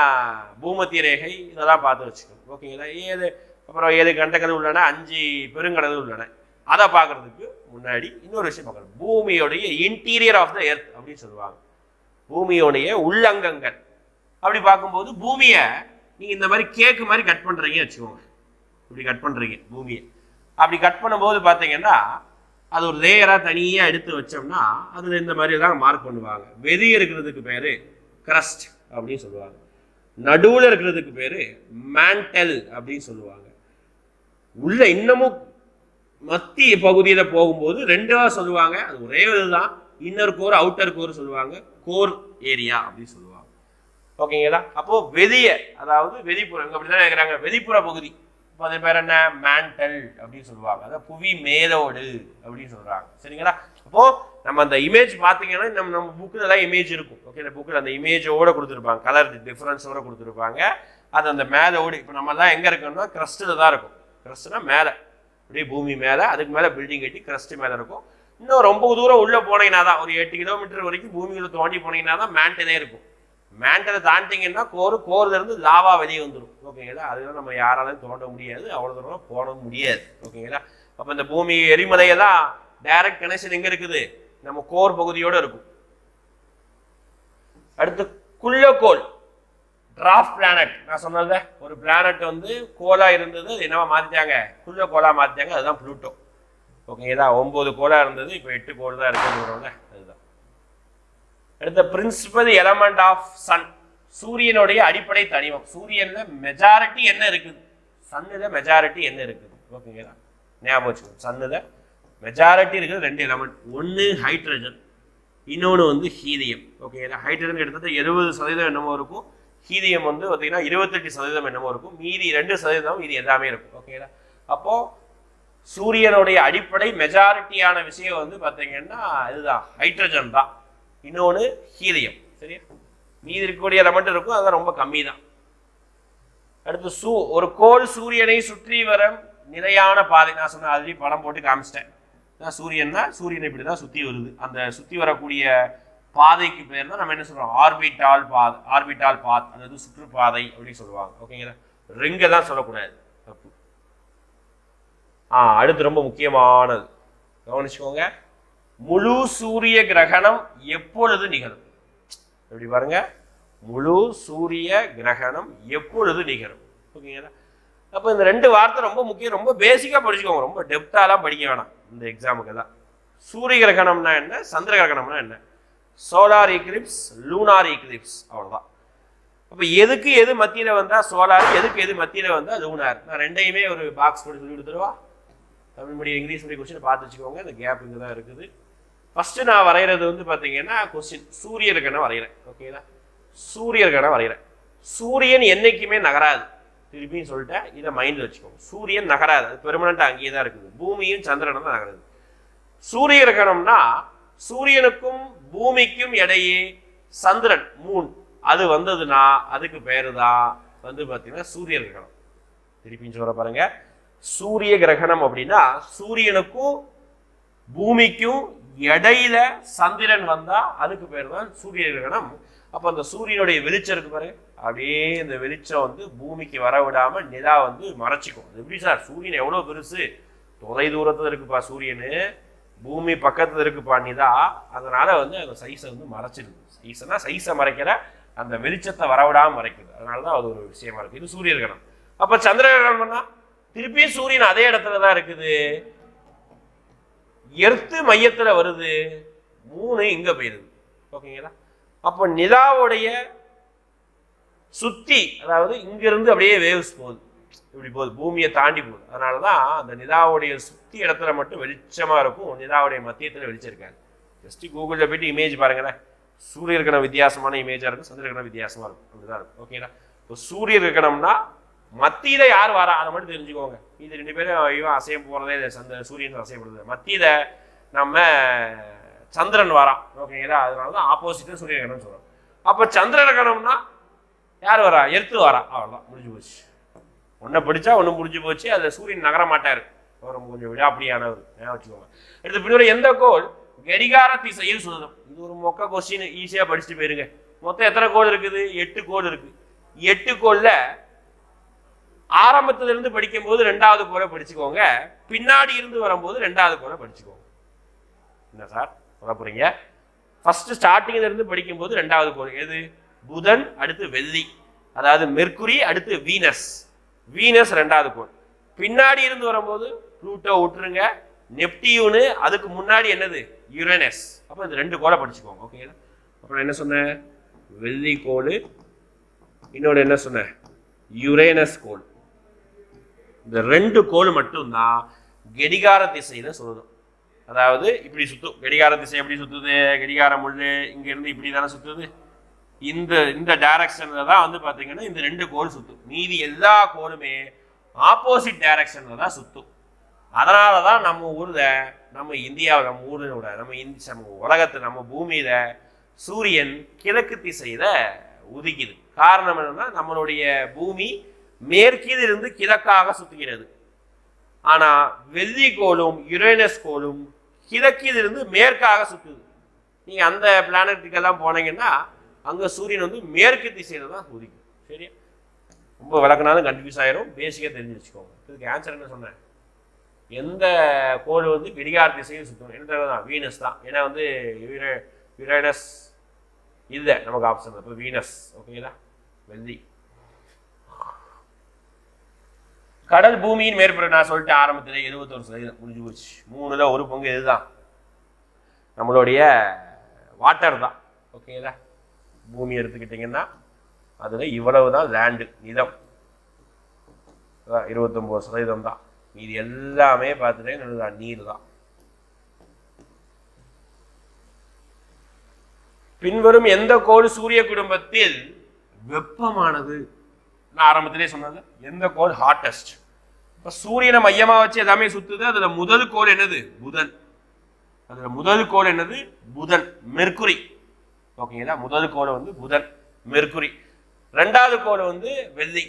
பூமத்திய ரேகை இதெல்லாம் பார்த்து வச்சுக்கணும். ஓகேங்களா ஏழு அப்புறம் ஏழு கண்டங்கள் உள்ளன அஞ்சு பெருங்கடல்கள் உள்ளன. அதை பார்க்கறதுக்கு முன்னாடி இன்னொரு விஷயம் பார்க்கணும். பூமியோடைய இன்டீரியர் ஆஃப் த எர்த் அப்படின்னு சொல்லுவாங்க. பூமியோடைய உள்ளங்கங்கள். அப்படி பார்க்கும்போது பூமியை நீங்கள் இந்த மாதிரி கேக்கு மாதிரி கட் பண்ணுறீங்க வச்சுக்கோங்க. இப்படி கட் பண்ணுறீங்க பூமியை. அப்படி கட் பண்ணும்போது பார்த்தீங்கன்னா அது ஒரு லேயராக தனியாக எடுத்து வச்சோம்னா அதில் இந்த மாதிரி தான் மார்க் பண்ணுவாங்க. வெளியே இருக்கிறதுக்கு பேர் கிரஸ்ட் அப்படின்னு சொல்லுவாங்க. நடுவில் இருக்கிறதுக்கு பேர் மேண்டல் அப்படின்னு சொல்லுவாங்க. உள்ள இன்னமும் மத்திய பகுதியில் போகும்போது ரெண்டாக சொல்லுவாங்க. அது ஒரே இதுதான். இன்னர் கோர் அவுட்டர் கோர் சொல்லுவாங்க. கோர் ஏரியா அப்படின்னு சொல்லுவாங்க. ஓகேங்களா அப்போது வெதியை அதாவது வெளிப்புறம் அப்படி அப்படிதான் கேட்குறாங்க வெளிப்புற பகுதி. இப்போ அது பேர் என்ன? மேண்டல் அப்படின்னு சொல்லுவாங்க. அதாவது புவி மேலோடு அப்படின்னு சொல்கிறாங்க சரிங்களா? அப்போது நம்ம அந்த இமேஜ் பார்த்தீங்கன்னா நம்ம நம்ம புக்கில் எல்லாம் இமேஜ் இருக்கும். ஓகே இந்த புக்கில் அந்த இமேஜோடு கொடுத்துருப்பாங்க. கலர் டிஃப்ரென்ஸோட கொடுத்துருப்பாங்க. அது அந்த மேலோடு இப்போ நம்ம தான் எங்கே இருக்கோம்னா கிரஸ்டில் தான் இருக்கும். கிரஸ்ட்னா மேலே. அப்படியே பூமி மேலே. அதுக்கு மேலே பில்டிங் கட்டி கிரஸ்ட் மேலே இருக்கும். இன்னும் ரொம்ப தூரம் உள்ளே போனீங்கன்னா தான் ஒரு எட்டு கிலோமீட்டர் வரைக்கும் பூமியில் தோண்டி போனீங்கன்னா தான் மேண்டலே இருக்கும். மேண்டலை தாண்டிங்கன்னா கோரு கோர்லேருந்து லாவா வெளியே வந்துடும் ஓகேங்களா? அதெல்லாம் நம்ம யாராலையும் தோண்ட முடியாது. அவ்வளோ தூரம் போட முடியாது. ஓகேங்களா? அப்போ இந்த பூமி எரிமலையெல்லாம் டைரக்ட் கனெக்ஷன் எங்கே இருக்குது? நம்ம கோர் பகுதியோட இருக்கும். அடுத்து குள்ளக்கோள். டிராஃப்ட் பிளானட் நான் சொன்னது ஒரு பிளானட் வந்து கோலா இருந்தது அது என்னவா மாற்றிட்டாங்க குள்ள கோலா மாற்றிட்டாங்க அதுதான் புளூட்டோ. ஓகேங்களா? ஒம்பது கோலா இருந்தது இப்போ எட்டு கோல் தான் இருக்குன்னு அதுதான். அடுத்த பிரின்சிபல் எலமெண்ட் ஆஃப் சன் சூரியனுடைய அடிப்படை தனிமம். சூரியன்ல மெஜாரிட்டி என்ன இருக்குது? சன்னுல மெஜாரிட்டி என்ன இருக்குது? ஓகேங்களா? ஞாபகம் வச்சுக்கோங்க. சன்னுல மெஜாரிட்டி இருக்குது ரெண்டு எலமெண்ட் ஒன்று ஹைட்ரஜன் இன்னொன்று வந்து ஹீலியம் ஓகேங்களா? ஹைட்ரஜன் கிட்டத்தட்ட எழுபது சதவீதம் என்னமோ இருக்கும். ஹீலியம் வந்து பார்த்தீங்கன்னா இருபத்தெட்டு சதவீதம் என்னமோ இருக்கும். மீதி ரெண்டு சதவீதம் இது எல்லாமே இருக்கும். ஓகேங்களா? அப்போ சூரியனுடைய அடிப்படை மெஜாரிட்டியான விஷயம் வந்து பார்த்தீங்கன்னா இதுதான். ஹைட்ரஜன் தான். இன்னொன்று ஹீலியம். சரியா? மீதி இருக்கக்கூடிய எலமெண்ட் இருக்கும் அதெல்லாம் ரொம்ப கம்மி தான் அடுத்து சூ ஒரு கோள் சூரியனை சுற்றி வர நிலையான பாதை. நான் சொன்ன அதுலேயும் படம் போட்டு காமிச்சிட்டேன். நான் சூரியன்னா சூரியனை இப்படி தான் சுற்றி வருது. அந்த சுற்றி வரக்கூடிய பாதைக்கு பேர் தான் நம்ம என்ன சொல்கிறோம் ஆர்பிட்டால் பாத் ஆர்பிட்டால் பாத் அதாவது சுற்றுப்பாதை அப்படின்னு சொல்லுவாங்க. ஓகேங்களா? ரிங்கை தான் சொல்லக்கூடாது. தப்பு. ஆ அடுத்து ரொம்ப முக்கியமானது. கவனிச்சுக்கோங்க. முழு சூரிய கிரகணம் எப்பொழுது நிகழும்? எப்படி பாருங்க? முழு சூரிய கிரகணம் எப்பொழுது நிகழும்? ஓகேங்களா அப்போ இந்த ரெண்டு வார்த்தை ரொம்ப முக்கியம். ரொம்ப பேசிக்காக படிச்சுக்கோங்க. ரொம்ப டெப்த்தாலாம் படிக்க வேணாம். இந்த எக்ஸாமுக்கு தான் சூரிய கிரகணம்னா என்ன? சந்திர கிரகணம்னா என்ன? Solar eclipse lunar eclipse. அவ்வளோதான் அப்போ எதுக்கு எது மத்தியில் வந்தால் சோலார் எதுக்கு எது மத்தியில் வந்தால் லூனார் நான் ரெண்டையுமே ஒரு பாக்ஸ் போட்டு சொல்லி கொடுத்துருவா Tamil medium English medium question பார்த்து வச்சுக்கோங்க. இந்த கேப் இங்கே தான் இருக்குது. ஃபஸ்ட்டு நான் வரைகிறது வந்து பார்த்தீங்கன்னா கொஸ்டின் சூரியனுக்கான வரைகிறேன் ஓகேங்களா சூரியனுக்கான வரைகிறேன் சூரியன் என்றைக்குமே நகராது. திருப்பியும் சொல்லிட்டேன் இதை மைண்டில் வச்சுக்கோங்க. சூரியன் நகராது. அது பெர்மனண்ட்டாக அங்கேயே தான் இருக்குது. பூமியும் சந்திரனும் தான் நகருது. சூரிய கிரகணம்னா சூரியனுக்கும் பூமிக்கும் இடையே சந்திரன் மூன் அது வந்ததுன்னா அதுக்கு பேர் தான் வந்து பார்த்தீங்கன்னா சூரிய கிரகணம் திருப்பியும் சொல்ற பாருங்க. சூரிய கிரகணம் அப்படின்னா சூரியனுக்கும் பூமிக்கும் இடையில சந்திரன் வந்தா அதுக்கு பேர் தான் சூரிய கிரகணம். அப்ப அந்த சூரியனுடைய வெளிச்சம் இருக்கு பாரு. அப்படியே இந்த வெளிச்சம் வந்து பூமிக்கு வர விடாம நிலா வந்து மறைச்சிக்கும். அது எப்படி சார்? சூரியன் எவ்வளவு பெருசு? தொலை தூரத்துல இருக்குப்பா சூரியனு. பூமி பக்கத்துல இருக்குப்பா நிலா. அதனால வந்து அந்த சைஸை வந்து மறைச்சிருது. சைஸ்னா சைஸை மறைக்கிற அந்த வெளிச்சத்தை வரவிடாம மறைக்குது. அதனாலதான் அது ஒரு விஷயமா இருக்கு. இது சூரிய கிரகணம். அப்ப சந்திர பண்ணால் திருப்பியும் சூரியன் அதே இடத்துல தான் இருக்குது. எர்த்து மையத்தில் வருது மூணு இங்கே போயிருது. ஓகேங்களா? அப்போ நிலாவுடைய சுத்தி அதாவது இங்கிருந்து அப்படியே வேவ்ஸ் போகுது. இப்படி போகுது பூமியை தாண்டி போகுது. அதனால தான் அந்த நிலாவுடைய சுத்தி இடத்துல மட்டும் வெளிச்சமாக இருக்கும் நிலாவுடைய மத்தியத்தில் வெளிச்சம் இருக்காது ஜஸ்ட் கூகுளில் போயிட்டு இமேஜ் பாருங்களேன். சூரிய கிரகணம் வித்தியாசமான இமேஜாக இருக்கும் சந்திர கிரகணம் இருக்கும் அப்படிதான் இருக்கும். ஓகேங்களா? இப்போ சூரிய கிரகணம்னா மத்தியில யார் வரா? அதை மட்டும் தெரிஞ்சுக்கோங்க. இது ரெண்டு பேரும் இவன் அசையம் போறதே இல்லை. சந்த சூரியன் அசையப்படுது. மத்தியில நம்ம சந்திரன் வரான் ஓகேங்களா? அதனால தான் ஆப்போசிட்டு சூரிய கிரகணம் சொல்றோம். அப்போ சந்திர கிரகணம்னா யார் வரா? எர்த்து வரா. அவ்வளோதான் முடிஞ்சு போச்சு. ஒன்றை படிச்சா ஒன்று முடிஞ்சு போச்சு. அதில் சூரியன் நகர மாட்டார். அவர் கொஞ்சம் விடாப்படியானவர் ஞாபகம் வச்சுக்கோங்க. அடுத்து பின்னாடி எந்த கோள்? கடிகார திசையில் சுதந்திரம் இது ஒரு மொக்க கொஸ்டின் ஈஸியாக படிச்சுட்டு போயிருங்க. மொத்தம் எத்தனை கோள் இருக்குது? எட்டு கோள் இருக்கு. எட்டு கோள்ல ஆரம்பத்திலிருந்து படிக்கும்போது ரெண்டாவது கோளை படிச்சுக்கோங்க. பின்னாடி இருந்து வரும்போது ரெண்டாவது கூட படிச்சுக்கோங்க. என்ன சார் சொல்ல போறீங்க? ஃபர்ஸ்ட் ஸ்டார்டிங்ல இருந்து படிக்கும்போது ரெண்டாவது கோள் எது? புதன் அடுத்து வெள்ளி. அதாவது மெர்க்குரி அடுத்து வீனஸ். வீனஸ் ரெண்டாவது கோள் பின்னாடி இருந்து வரும்போது ப்ளூட்டோ விட்டுருங்க நெப்டியூனு அதுக்கு முன்னாடி என்னது? யுரேனஸ். அப்போ இந்த ரெண்டு கோளை படிச்சுக்கோங்க ஓகேங்களா அப்புறம் என்ன சொன்னேன்? வெள்ளி கோள் இன்னொன்று என்ன சொன்னேன்? யுரேனஸ் கோள். இந்த ரெண்டு கோல் மட்டும்தான் கடிகார திசையில சொல்லணும் அதாவது இப்படி சுத்தும். கடிகார திசை எப்படி சுத்துது? கடிகார முள்ளு இங்க இருந்து இப்படி தானே சுத்துது? இந்த இந்த டைரக்ஷன்ல தான் வந்து பாத்தீங்கன்னா இந்த ரெண்டு கோல் சுத்தும். மீதி எல்லா கோலுமே ஆப்போசிட் டைரக்ஷன்ல தான் சுத்தும். அதனால தான் நம்ம ஊர்ல நம்ம இந்தியாவில் நம்ம ஊரோட நம்ம இந்தி நம்ம உலகத்து நம்ம பூமியில சூரியன் கிழக்கு திசையில உதிக்குது. காரணம் என்னன்னா நம்மளுடைய பூமி மேற்கில் இருந்து கிழக்காக சுத்துகிறது. ஆனா வெள்ளி கோளும் யுரேனஸ் கோளும் கிழக்கில் இருந்து மேற்காக சுத்துது. நீங்க அந்த பிளானட்டுக்கெல்லாம் போனீங்கன்னா அங்க சூரியன் வந்து மேற்கு திசையில தான் உதிக்கும் சரியா? ரொம்ப விளக்குனாலும் கன்ஃபியூஸ் ஆயிரும். பேசிக்காக தெரிஞ்சு வச்சுக்கோங்க. இதுக்கு ஆன்சர் என்ன சொன்னேன்? எந்த கோள் வந்து கடிகார திசையில் சுற்றும் என்ன தான்? வீனஸ் தான். ஏன்னா வந்து யுரே- யுரேனஸ் இல்லை. நமக்கு ஆப்ஷன் இப்போ வீனஸ். ஓகேங்களா வெள்ளி. கடல் பூமியின் மேற்பரப்பு நான் சொல்லிட்டு ஆரம்பத்தில் இருபத்தொரு சதவீதம் முடிஞ்சு போச்சு. மூணுல ஒரு பங்கு இதுதான். நம்மளுடைய வாட்டர் தான். ஓகேங்களா பூமி எடுத்துக்கிட்டிங்கன்னா அதில் இவ்வளவு தான் லேண்டு நிலம். அதான் இருபத்தொம்போது சதவீதம் தான். இது எல்லாமே பார்த்துட்டேன் நீர் தான். பின்வரும் எந்த கோள் சூரிய குடும்பத்தில் வெப்பமானது? நான் ஆரம்பத்திலே சொன்னது எந்த கோள் ஹாட்டஸ்ட் இப்போ சூரியனை மையமாக வச்சு எல்லாமே சுற்றுது அதில் முதல் கோள் என்னது? புதன். அதில் முதல் கோள் என்னது? புதன். மெர்குரி ஓகேங்களா? முதல் கோல் வந்து புதன் மெர்குரி ரெண்டாவது கோள் வந்து வெள்ளி.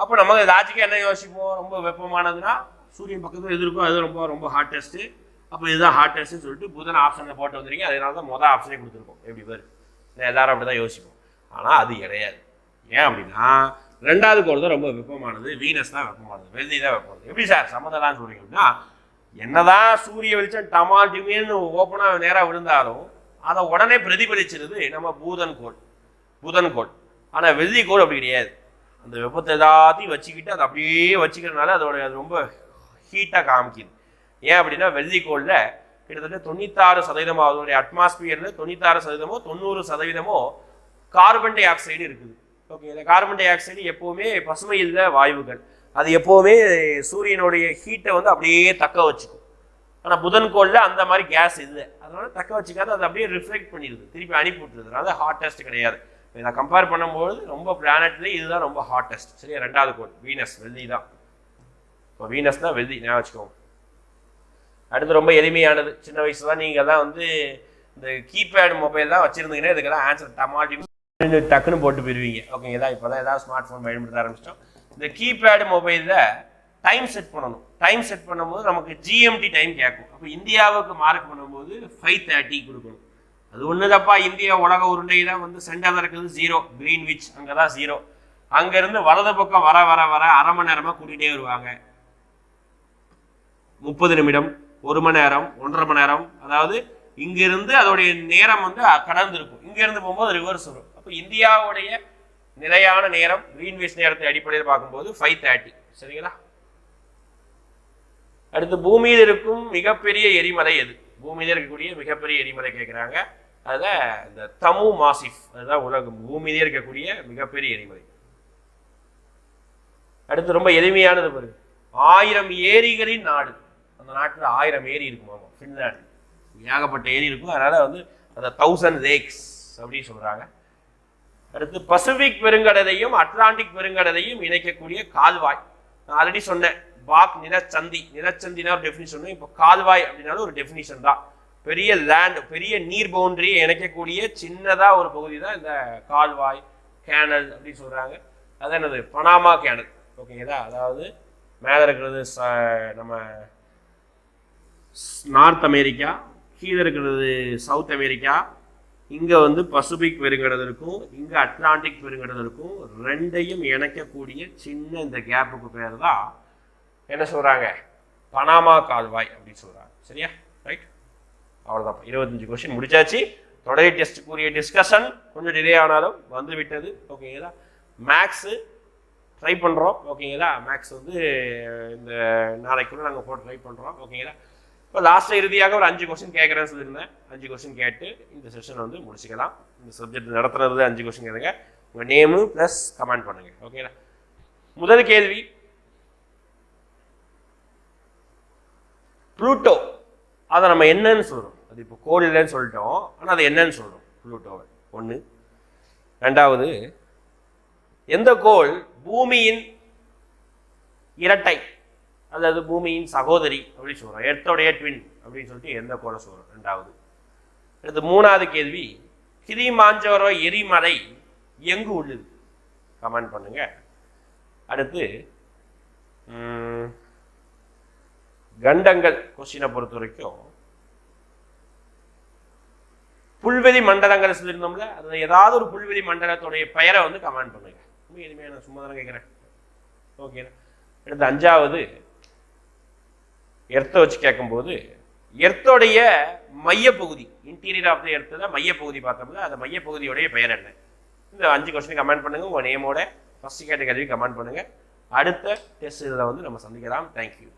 அப்போ நம்ம லாஜிக்காக என்ன யோசிப்போம்? ரொம்ப வெப்பமானதுன்னா சூரியன் பக்கத்தில் எது இருக்கோ அது ரொம்ப ரொம்ப ஹாட்டஸ்ட்டு அப்போ இதுதான் ஹாட்டஸ்ட்னு சொல்லிட்டு புதன் ஆப்ஷனில் போட்டு வந்துருக்கீங்க. அதனால தான் மொதல் ஆப்ஷனே கொடுத்துருக்கோம். எப்படி பேர்? எல்லாரும் அப்படி தான் யோசிப்போம். ஆனால் அது கிடையாது. ஏன் அப்படின்னா ரெண்டாவது கோள் தான் ரொம்ப வெப்பமானது. வீனஸ் தான் வெப்பமானது. வெள்ளி தான் வெப்பமானது. எப்படி சார் சம்மதம்லாம் சொல்றீங்க என்னதான் சூரிய வெளிச்சம் டமால் டிமேன்னு ஓப்பனாக நேராக விழுந்தாலும் அதை உடனே பிரதிபலிச்சிருது நம்ம பூதன் கோள் புதன் கோள் ஆனால் வெள்ளி கோள் அப்படி கிடையாது. அந்த வெப்பத்தை எல்லாத்தையும் வச்சுக்கிட்டு அதை அப்படியே வச்சுக்கிறதுனால அதோட அது ரொம்ப ஹீட்டாக காமிக்குது. ஏன் அப்படின்னா வெள்ளிக்கோளில் கிட்டத்தட்ட தொண்ணூத்தாறு சதவீதம் அதோடைய அட்மாஸ்பியரில் தொண்ணூத்தாறு சதவீதமோ தொண்ணூறு சதவீதமோ கார்பன் டை ஆக்சைடு இருக்குது. ஓகே இந்த கார்பன் டை ஆக்சைடு எப்போவுமே பசுமை இல்ல வாயுகள். அது எப்போவுமே சூரியனுடைய ஹீட்டை வந்து அப்படியே தக்க வச்சுக்கும். ஆனால் புதன் கோளில் அந்த மாதிரி கேஸ் இல்லை. அதனால தக்க வச்சுக்காது அது அப்படியே ரிஃப்ளெக்ட் பண்ணிடுது. திருப்பி அனுப்பி விட்டுருது அதனால ஹாட்டஸ்ட் கிடையாது. இதை கம்பேர் பண்ணும்போது ரொம்ப பிளானட்லேயே இதுதான் ரொம்ப ஹாட்டஸ்ட் சரியா? ரெண்டாவது கோள் வீனஸ் வெள்ளி தான். இப்போ வீனஸ் தான் வெள்ளி ஞாபகம் வச்சுக்கோங்க. அடுத்து ரொம்ப எளிமையானது. சின்ன வயசுல தான் நீங்கள் தான் வந்து இந்த கீபேட் மொபைல் தான் வச்சுருந்தீங்கன்னா இதுக்கெல்லாம் ஆன்சர் டமாட்டி டக்குன்னு போட்டு போயிருவீங்க. ஓகேங்களா இப்போ தான் ஏதாவது ஸ்மார்ட் ஃபோன் பயன்படுத்த ஆரம்பிச்சிட்டோம். இந்த கீபேடு மொபைலில் டைம் செட் பண்ணணும். டைம் செட் பண்ணும்போது நமக்கு ஜிஎம்டி டைம் கேட்கும். அப்போ இந்தியாவுக்கு மார்க் பண்ணும்போது ஃபைவ் தேர்ட்டி கொடுக்கணும். அது ஒன்று தப்பா இந்தியா உலக உருண்டை தான் வந்து சென்டரில் இருக்கிறது ஜீரோ கிரீன்விச் அங்கே தான் ஜீரோ அங்கேருந்து வலது பக்கம் வர வர வர அரை மணி நேரமாக கூட்டிகிட்டே வருவாங்க. முப்பது நிமிடம் ஒரு மணி நேரம் ஒன்றரை மணி நேரம். அதாவது இங்கிருந்து அதோடைய நேரம் வந்து கடந்து இருக்கும் இங்கேருந்து போகும்போது ரிவர்ஸ் வரும். அப்போ இந்தியாவுடைய நிலையான நேரம் கிரீன்விச் நேரத்தை அடிப்படையில் பார்க்கும்போது ஃபைவ் தேர்ட்டி சரிங்களா? அடுத்து பூமியில் இருக்கும் மிகப்பெரிய எரிமலை எது? பூமியில் இருக்கக்கூடிய மிகப்பெரிய எரிமலை கேட்குறாங்க. அதுதான் இந்த தமு மாசிஃப் அதுதான் உலகம். பூமியிலே இருக்கக்கூடிய மிகப்பெரிய எரிமலை. அடுத்து ரொம்ப எளிமையானது பாருங்க. ஆயிரம் ஏரிகளின் நாடு. அந்த நாட்டில் ஆயிரம் ஏரி இருக்குமாமா ஃபின்லாண்டு ஏகப்பட்ட ஏரி இருக்கும். அதனால வந்து அந்த தௌசண்ட் லேக்ஸ் அப்படின்னு சொல்றாங்க. அடுத்து பசிபிக் பெருங்கடலையும் அட்லாண்டிக் பெருங்கடலையும் இணைக்கக்கூடிய கால்வாய். நான் ஆல்ரெடி சொன்னேன் பாக் நிலச்சந்தி. நிலச்சந்தினா ஒரு டெஃபினிஷன் இப்போ கால்வாய் அப்படின்னாலும் ஒரு டெஃபினிஷன் தான். பெரிய லேண்ட் பெரிய நீர் பவுண்டரியை இணைக்கக்கூடிய சின்னதாக ஒரு பகுதி தான் இந்த கால்வாய் கேனல் அப்படின்னு சொல்கிறாங்க அது என்னது? பனாமா கேனல் ஓகேங்களா அதாவது மேலே இருக்கிறது ச- நம்ம நார்த் அமெரிக்கா கீழே இருக்கிறது சவுத் அமெரிக்கா இங்கே வந்து பசிபிக் பெருங்கடல் இருக்கும் இங்கே அட்லாண்டிக் பெருங்கடல் இருக்கும். ரெண்டையும் இணைக்கக்கூடிய சின்ன இந்த கேப்புக்கு பேர் தான் என்ன சொல்கிறாங்க பனாமா கால்வாய் அப்படின்னு சொல்கிறாங்க சரியா? ரைட் அவ்வளோதான் இருபத்தஞ்சு கொஸ்டின் முடிச்சாச்சு. தொடரை டெஸ்ட்டுக்குரிய டிஸ்கஷன் கொஞ்சம் டிலே ஆனாலும் வந்து விட்டது. ஓகேங்களா மேக்ஸு ட்ரை பண்ணுறோம் ஓகேங்களா மேக்ஸ் வந்து இந்த நாளைக்குள்ளே நாங்கள் போட்டு ட்ரை பண்ணுறோம் ஓகேங்களா இப்போ லாஸ்ட்டில் இறுதியாக ஒரு அஞ்சு கொஸ்டின் கேட்குறேன்னு சொல்லியிருந்தேன் அஞ்சு கொஸ்டின் கேட்டு இந்த செஷன் வந்து முடிச்சுக்கலாம். இந்த சப்ஜெக்ட் நடத்துறது அஞ்சு கொஸ்டின் கேளுங்க. உங்கள் நேமு ப்ளஸ் கமெண்ட் பண்ணுங்க. ஓகேங்களா முதல் கேள்வி. ப்ளூட்டோ. அதை நம்ம என்னன்னு சொல்கிறோம் அது இப்போ கோடிலன்னு இல்லைன்னு சொல்லிட்டோம். ஆனால் அது என்னன்னு சொல்கிறோம் ப்ளூட்டோவை. ஒன்று ரெண்டாவது எந்த கோள் பூமியின் இரட்டை? அல்லது பூமியின் சகோதரி அப்படின்னு சொல்கிறோம் எர்த்தோடைய ட்வின் அப்படின்னு சொல்லிட்டு எந்த கோளை சொல்கிறோம் ரெண்டாவது அடுத்து மூணாவது கேள்வி கிரிமாஞ்சோரோ எரிமலை எங்கு உள்ளது? கமெண்ட் பண்ணுங்க. அடுத்து கண்டங்கள் கொஸ்டினை பொறுத்த வரைக்கும் புல்வெளி மண்டலங்கள் சொல்லியிருந்தோம்ல அதில் ஏதாவது ஒரு புல்வெளி மண்டலத்துடைய பெயரை வந்து கமெண்ட் பண்ணுங்க. ரொம்ப எளிமையான சும்மா தானே கேட்குறேன் ஓகே அடுத்து அஞ்சாவது எர்த்தை வச்சு கேட்கும்போது எர்த்தோடைய மையப்பகுதி இன்டீரியர் ஆஃப் த எர்த்து தான் மையப்பகுதி பார்த்தோம்னா அந்த மையப்பகுதியோடைய பெயர் என்ன? இந்த அஞ்சு கொஸ்டின் கமெண்ட் பண்ணுங்கள் உங்கள் நேமோட ஃபஸ்ட் கேட்ட கமெண்ட் பண்ணுங்கள் அடுத்த டெஸ்ட் இதில் வந்து நம்ம சந்திக்கலாம். தேங்க்யூ